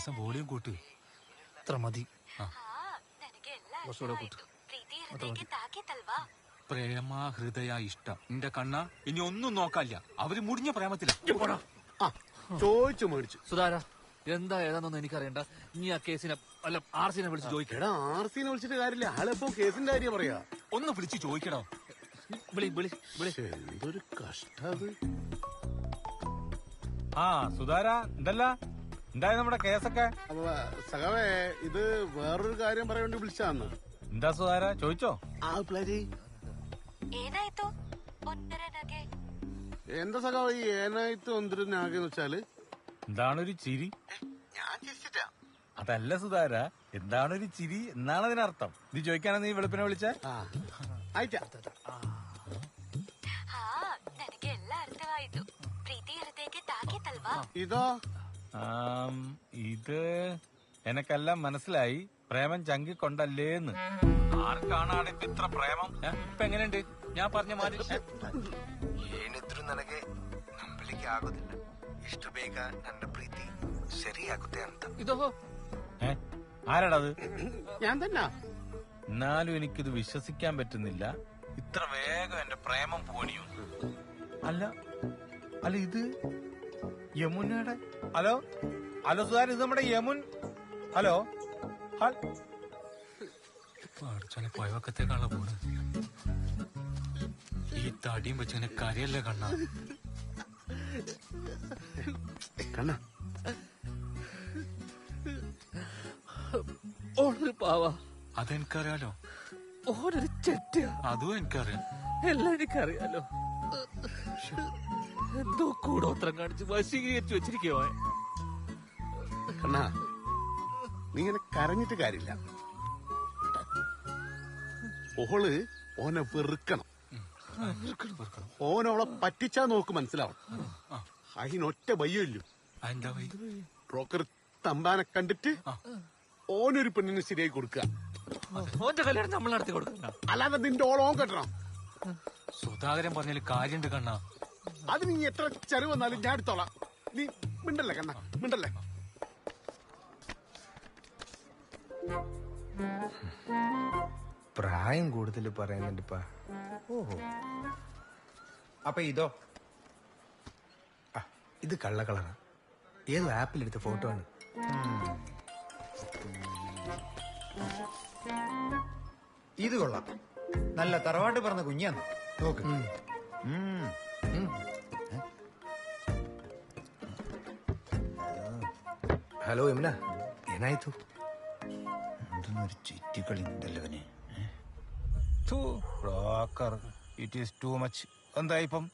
ലേശം വോളിയം കൂട്ട്. ഇത്ര മതി. കൂട്ട്. പ്രേമ ഹൃദയ ഇഷ്ടം. നിന്റെ കണ്ണ ഇനി ഒന്നും നോക്കാല്ല. അവർ മുടിഞ്ഞ പ്രേമത്തില. ചോദിച്ചു മേടിച്ചു. സുധാര എന്താ ഏതാന്നൊന്നും എനിക്കറിയണ്ട. നീ ആ കേസിനെ അല്ല ആർ സിനെ വിളിച്ച് ചോദിക്കടാ ആർ സിനെ വിളിച്ചിട്ട് കാര്യമില്ല. ആളിപ്പോ കേസിന്റെ കാര്യം പറയാ. ഒന്ന് വിളിച്ച് ചോദിക്കണോ എന്തൊരു കഷ്ടത് ആ സുധാര എന്തല്ല എന്തായി നമ്മുടെ കേസൊക്കെ അപ്പൊ സഖാവേ ഇത് വേറൊരു കാര്യം പറയാൻ വേണ്ടി വിളിച്ചാന്ന് എന്താ സുധാര ചോദിച്ചോ ആ പ്ലാരി ಏನಾಯ್ತು ಒಂದರ ನಗೆ എന്താ സഖാവ് ഈ ഏനായിട്ട് ഒന്നിട്ട് നാഗെന്ന് വെച്ചാല് എന്താണ് ഒരു ചിരി ഞാൻ ചിരിച്ചിട്ടാ അതല്ല സുധാര എന്താണ് ഒരു ചിരി എന്നാണ് അതിനർത്ഥം ഇത് ചോദിക്കാനാ നീ വെളുപ്പിനെ വിളിച്ച ആ ആയിട്ടാ ಹಾ ನನಗೆ ಎಲ್ಲ ಅರ್ಥವಾಯಿತು ಪ್ರೀತಿ ಹೃದಯಕ್ಕೆ ತಾಕಿತಲ್ವಾ ഇതോ ഇത് എനക്കെല്ലാം മനസ്സിലായി പ്രേമം ചങ്കി കൊണ്ടല്ലേന്ന് ആർക്കാണാണ് ഇപ്പൊ ഇത്ര പ്രേമം ഏ? ഇപ്പൊ എങ്ങനെയുണ്ട് ഞാൻ പറഞ്ഞ മാതിരി ഏ? ಏನಿದ್ರು ನನಗೆ ನಂಬಲಿಕ್ಕೆ ಆಗೋದಿಲ್ಲ ಇಷ್ಟು ಬೇಗ ನನ್ನ ಪ್ರೀತಿ ಸರಿಯಾಗುತ್ತೆ ಅಂತ ഇതോ ഏ? ആരാടത് ഞാൻ തന്നെ എന്നാലും എനിക്കിത് വിശ്വസിക്കാൻ പറ്റുന്നില്ല ഇത്ര വേഗം എന്റെ പ്രേമം പോണിയോ അല്ല അല്ല ഇത് യമുനയുടെ? ഹലോ? ഹലോ സുധാൻ ഇത് നമ്മുടെ യമുൻ. ഹലോ? പോയവക്കത്തേക്കാണല്ലോ പോണ് ഈ തടിയും വെച്ചങ്ങനെ കരയല്ലേ കണ്ണ? കണ്ണ. ഓണൊരു പാവ. അതെനിക്കറിയാലോ. ഓണൊരു ചെറ്റിയ അതും എനിക്കറിയാം. എല്ലാം എനിക്കറിയാലോ. എന്തോ കൂടോത്രം കാണിച്ച് വശീകരിച്ചു വെച്ചിരിക്കുവോ കണ്ണ നീ ഇങ്ങനെ കരഞ്ഞിട്ട് കാര്യമില്ല. ഓൾ ഓനെ വെറുക്കണം. ഓനോളെ പറ്റിച്ചാ നോക്ക് മനസ്സിലാവണം. അതിനൊറ്റ ഭയമില്ലു ബ്രോക്കർ തമ്പാനെ കണ്ടിട്ട് ഓനൊരു പെണ്ണിന് ശരിയായി കൊടുക്കുക. ഓന്റെ കല്യാണം നമ്മൾ നടത്തി കൊടുക്കണ്ട. അല്ലാതെ നിന്റെ ഓളോ കെട്ടണം. സുധാകരൻ പറഞ്ഞാൽ കാര്യണ്ട് കണ്ണ. അത് നീ എത്ര ചെറു വന്നാലും ഞാൻ എടുത്തോളാം. നീ മിണ്ടല്ലേ കണ്ണ? മിണ്ടല്ലേ? പ്രായം കൂടുതൽ പറയുന്നുണ്ടിപ്പാ. ഓഹോ. അപ്പൊ ഇതോ? ആ, ഇത് കള്ള കളറാ. ഏതോ ആപ്പിലെടുത്ത ഫോട്ടോ ആണ്? ഇത് കൊള്ളാം. നല്ല തറവാട്ട് പറഞ്ഞ കുഞ്ഞാന്ന്. നോക്ക്. ഹലോ യമുന. എന്നായിത്തു? എന്തെന്നൊരു ചുറ്റിക്കളി ഉണ്ടല്ലവന് ഇറ്റ് ഈസ് ടു മച്ച് എന്തായിപ്പം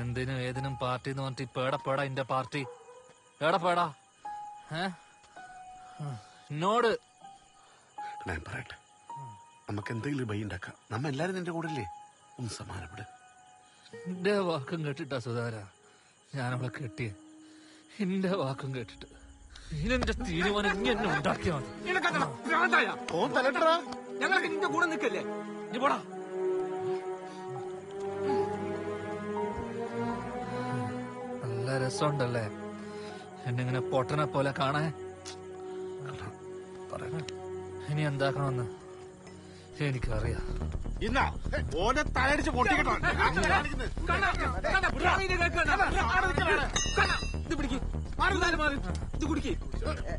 എന്തിനും ഏതിനും പാർട്ടി എന്ന് പറഞ്ഞിട്ട് പേടപ്പേടാ എന്റെ പാർട്ടി. എടപ്പേടാ പേടാ. എന്നോട് ഞാൻ പറയട്ടെ. നമുക്ക് എന്തെങ്കിലും ബൈ ഉണ്ടാക്കാം. നമ്മ എല്ലാരും നിന്റെ കൂടെ അല്ലേ ഒന്ന് സമാനപ്പെട് എന്റെ വാക്കും കേട്ടിട്ടാ സുധാര. ഞാനവളെ കെട്ടിയ. എന്റെ വാക്കും കേട്ടിട്ട്. ഇതിന്റെ തീരുമാനം ഇനി എന്നെ ഉണ്ടാക്കിയാ മതി. ഓ ഞങ്ങളൊക്കെ നിന്റെ കൂടെ നിൽക്കല്ലേ? നീ പോടാ. നല്ല രസമുണ്ടല്ലേ? എന്നിങ്ങനെ പൊട്ടനെ പോലെ കാണാൻ? ഇനി എന്താക്കണമെന്ന് എനിക്കറിയാം. ഇന്നാ ഓനെ തലടിച്ച് പൊട്ടിക്കട്ടോ.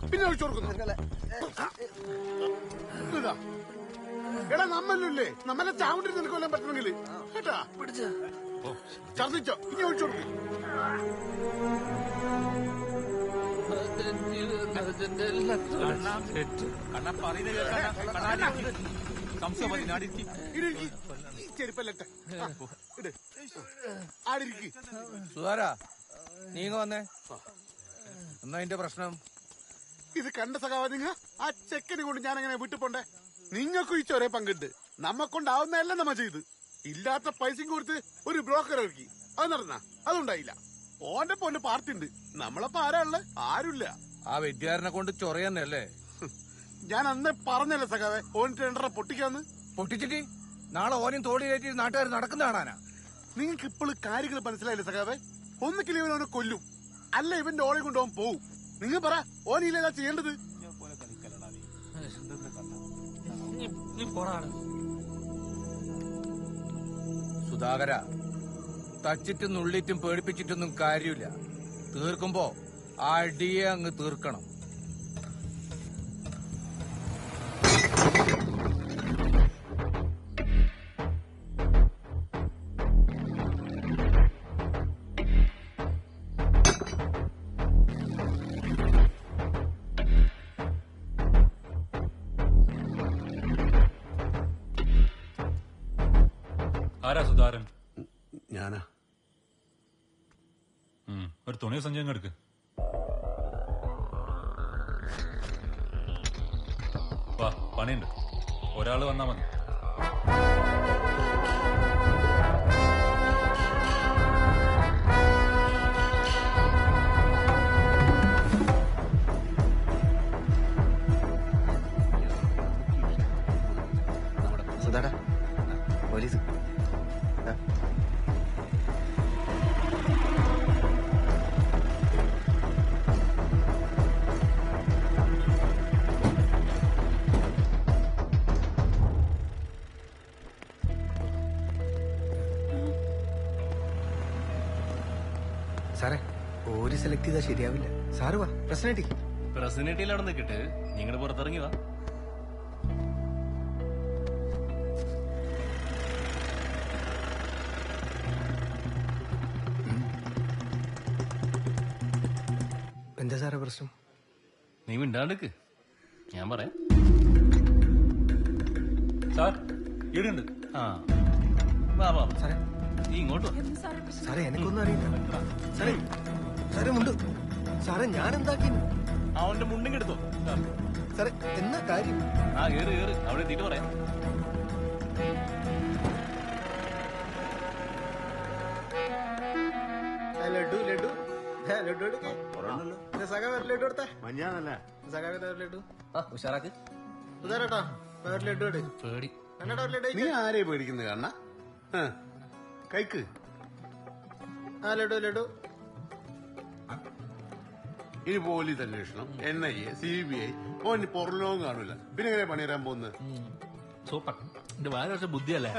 പിന്നെ ഒഴിച്ചു കൊടുക്കുന്നു. ഇതാ. എടാ നമ്മല്ലേ നമ്മളെ ചാവിട്ടിൽ നിനക്ക് കൊല്ലാൻ പറ്റണമെങ്കിൽ കേട്ടാ? ഛർദിച്ചോ ഇനി ഒഴിച്ചു കൊടുക്കും. സുധാര നീങ്ങ വന്നേ. എന്നാ അതിന്റെ പ്രശ്നം? ഇത് കണ്ട സഖാവ നിങ്ങ ആ ചെക്കനെ കൊണ്ട് ഞാൻ എങ്ങനെ വിട്ടു പോണ്ടേ നിങ്ങൾക്കും ഈ ചൊരേ പങ്കുണ്ട്. നമ്മക്കൊണ്ടാവുന്നതല്ല നമ്മ ചെയ്ത്. ഇല്ലാത്ത പൈസയും കൊടുത്ത് ഒരു ബ്രോക്കർ ഇറക്കി. അത് നടന്ന? അതുണ്ടായില്ല. ഓന്റെ പോലെ പാർട്ടി ഉണ്ട് നമ്മളപ്പോ ആരാ ഉള്ളത് ആരുമില്ല ആ വെഡ്യാരനെ കൊണ്ട് ചൊറയെന്നല്ലേ ഞാൻ അന്നേ പറഞ്ഞല്ലേ സഖാവെ ഓൻ ടെൻഡറെ പൊട്ടിക്കാന്ന്. പൊട്ടിച്ചിട്ട്? നാളെ ഓനും തോടി കയറ്റി നാട്ടുകാർ നടക്കുന്ന കാണാനാ. നിങ്ങൾക്ക് ഇപ്പോഴും കാര്യങ്ങൾ മനസ്സിലായില്ലേ സഖാവെ? ഒന്നിക്കിൽ ഇവൻ അവനെ കൊല്ലും. അല്ല ഇവന്റെ ഓളെ കൊണ്ട് അവൻ പോവും. നിങ്ങൾ പറ ഓനില്ല ചെയ്യേണ്ടത്? സുധാകര തച്ചിട്ടും നുള്ളിറ്റും പേടിപ്പിച്ചിട്ടൊന്നും കാര്യമില്ല. തീർക്കുമ്പോ ആ അടിയെ അങ്ങ് തീർക്കണം. ആരാ സുധാരൻ? ഞാനാ. ഒരു തുണിയോ സഞ്ചയം എടുക്ക്. പണിയുണ്ട്. ഒരാൾ വന്നാ മതി. സാറേ ഓര് സെലക്ട് ചെയ്താൽ ശരിയാവില്ല. സാറ് വാ പ്രശ്നമായിട്ട് പ്രസിഡന്റിൽ അവിടെ നിൽക്കിട്ട്. നിങ്ങൾ പുറത്തിറങ്ങി വാ. എന്താ സാറേ പ്രശ്നം? നീ മിണ്ടാണ്ടിക്ക്. ഞാൻ പറയാം. സാർ ഇടുണ്ട് ആ വാ വാ. സാറേ നീ ഇങ്ങോട്ട് സാറേ എനിക്കൊന്നും അറിയില്ല. സാറേ സാറേ മുണ്ട് സാറേ ഞാൻ എന്താക്കി അവന്റെ മുണ്ടും എടുത്തോ സാറേ എന്നാ കാര്യം? ആ കേറ് കേറ്. അവിടെ എത്തിയിട്ട് പറയാം. ലഡു ലഡു. ലഡു എടുക്കാം സഖാവ് ലഡു എടുത്തേ? മഞ്ഞാന്നല്ലേ? വേറെ ലഡു? ആ ഉഷാറാക്ക്. ഉദാരട്ടാ വേറെ ലഡു എടു പേടി. കണ്ണടാ ഒരു ലഡു നീ ആരെയും പേടിക്കുന്നത് കാണ കൈക്ക്. ആ ലഡു ലഡു. ഇനി പോലീസ് അന്വേഷണം N I A C B I ഓന് പുറലോകം കാണൂല. പിന്നെ എങ്ങനെ പണിയരാൻ പോകുന്നത് സൂപ്പർ. എന്റെ വളരെ കുറച്ച് ബുദ്ധിയല്ലേ?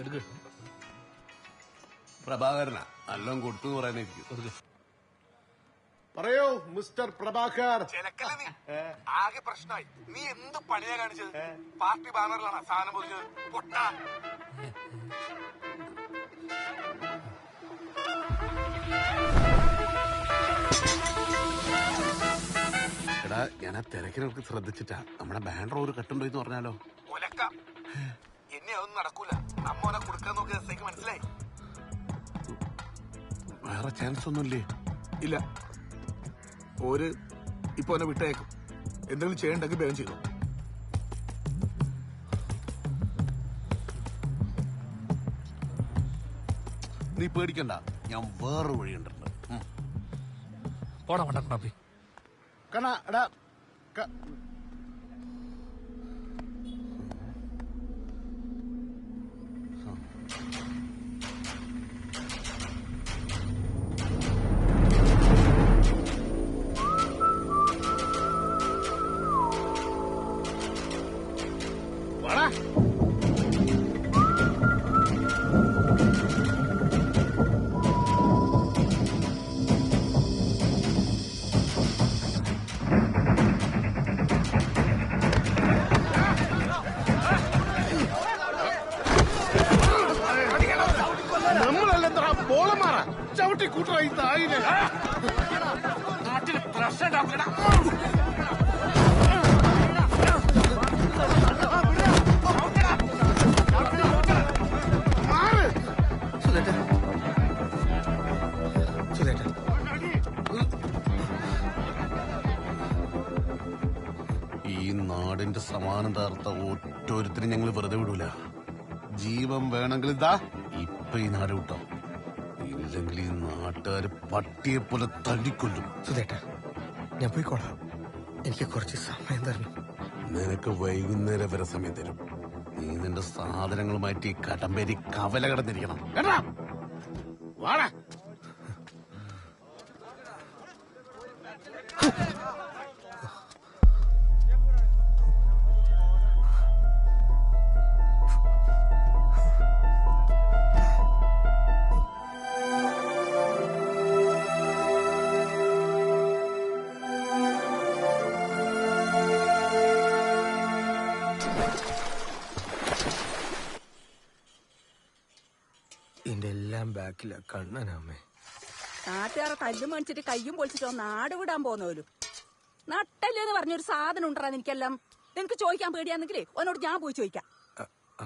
എടുക്ക്. പ്രഭാകരനാ നല്ലോണം കൊടുത്തു എന്ന് പറയാനായിരിക്കും പറയോ മിസ്റ്റർ പ്രഭാകർ. ആകെ പ്രശ്നമായി. നീ എന്ത് പണിയാ കാണിച്ചത്? പാർട്ടി ബാനറിലാണ് സാധനം പൊതിഞ്ഞത്? പൊട്ടാ. എടാ ഞാൻ ആ തിരക്കിനൊക്കെ ശ്രദ്ധിച്ചിട്ടാ. നമ്മുടെ ബാനർ ഒരു കട്ടുണ്ടോ എന്ന് പറഞ്ഞാലോ? ഒലക്ക. എന്നെ അതൊന്നും നടക്കൂല. നമ്മ ഓനെ കൊടുക്കാൻ നോക്കിയ മനസ്സിലായി. വേറെ ചാൻസ് ഒന്നുമില്ലേ? ഇല്ല. ഓര് ഇപ്പൊ എന്നെ വിട്ടേക്കും. എന്തെങ്കിലും ചെയ്യണ്ടെങ്കിൽ വേഗം ചെയ്തു. നീ പേടിക്കണ്ട. ഞാൻ വേറെ വഴി ഉം. പോടാ മണ്ടക്കണപ്പി കണ്ണാ എടാ ചവിട്ടി കൂട്ടറായി തായില്ലേ നാട്ടിൽ പ്രശ്നം ഈ നാടിന്റെ സമാനം താർത്ത ഓരോരുത്തരും ഞങ്ങൾ വെറുതെ വിടൂല. ജീവൻ വേണമെങ്കിൽ ഇതാ ഇപ്പൊ ഈ നാട് വിട്ടോ. ഇല്ലെങ്കിൽ ഈ നാട്ടുകാര് പട്ടിയെ പോലെ തള്ളിക്കൊല്ലും സുധേട്ട ഞാൻ പോയിക്കോളാം. എനിക്ക് കുറച്ച് സമയം തരണം. നിനക്ക് വൈകുന്നേരം വരെ സമയം തരും. നീ നിന്റെ സാധനങ്ങളുമായിട്ട് ഈ കടമ്പേരി കവല കിടന്നിരിക്കണം. കേട്ടാ? വാടാ. ബാക്കിലാ കണ്ണനമ്മേ നാട്ടുകാരെ തല്ലും മേടിച്ചിട്ട് കയ്യും പൊളിച്ചിട്ടോ നാട് വിടാൻ പോന്നോലും നട്ടല്ലേന്ന് പറഞ്ഞൊരു സാധനം ഉണ്ടാ എനിക്കെല്ലാം നിനക്ക് ചോദിക്കാൻ പേടിയാന്നെങ്കിലേ ഒന്നോട് ഞാൻ പോയി ചോദിക്കാം.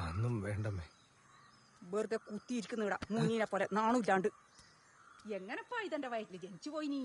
അന്നും വേണ്ടമ്മേ. വെറുതെ കുത്തിയിരിക്കുന്ന ഇടാ മുങ്ങിനെ പോലെ നാണൂറ്റാണ്ട് എങ്ങനെപ്പാ ഇതെന്റെ വയറ്റിൽ ജനിച്ചു പോയി നീ?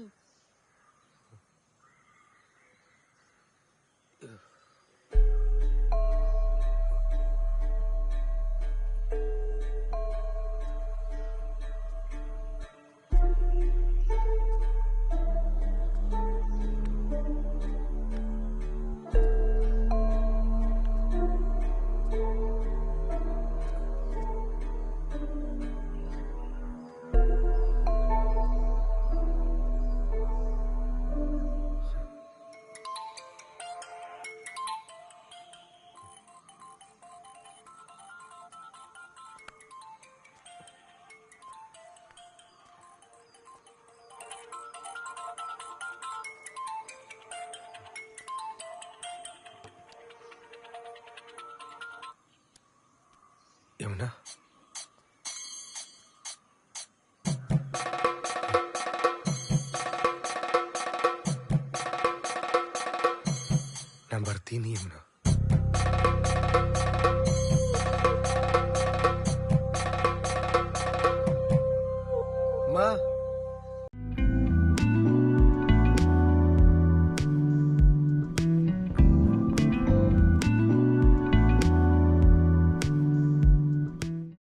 യമുന ഞാൻ ഭർത്തീനി യമുന മാ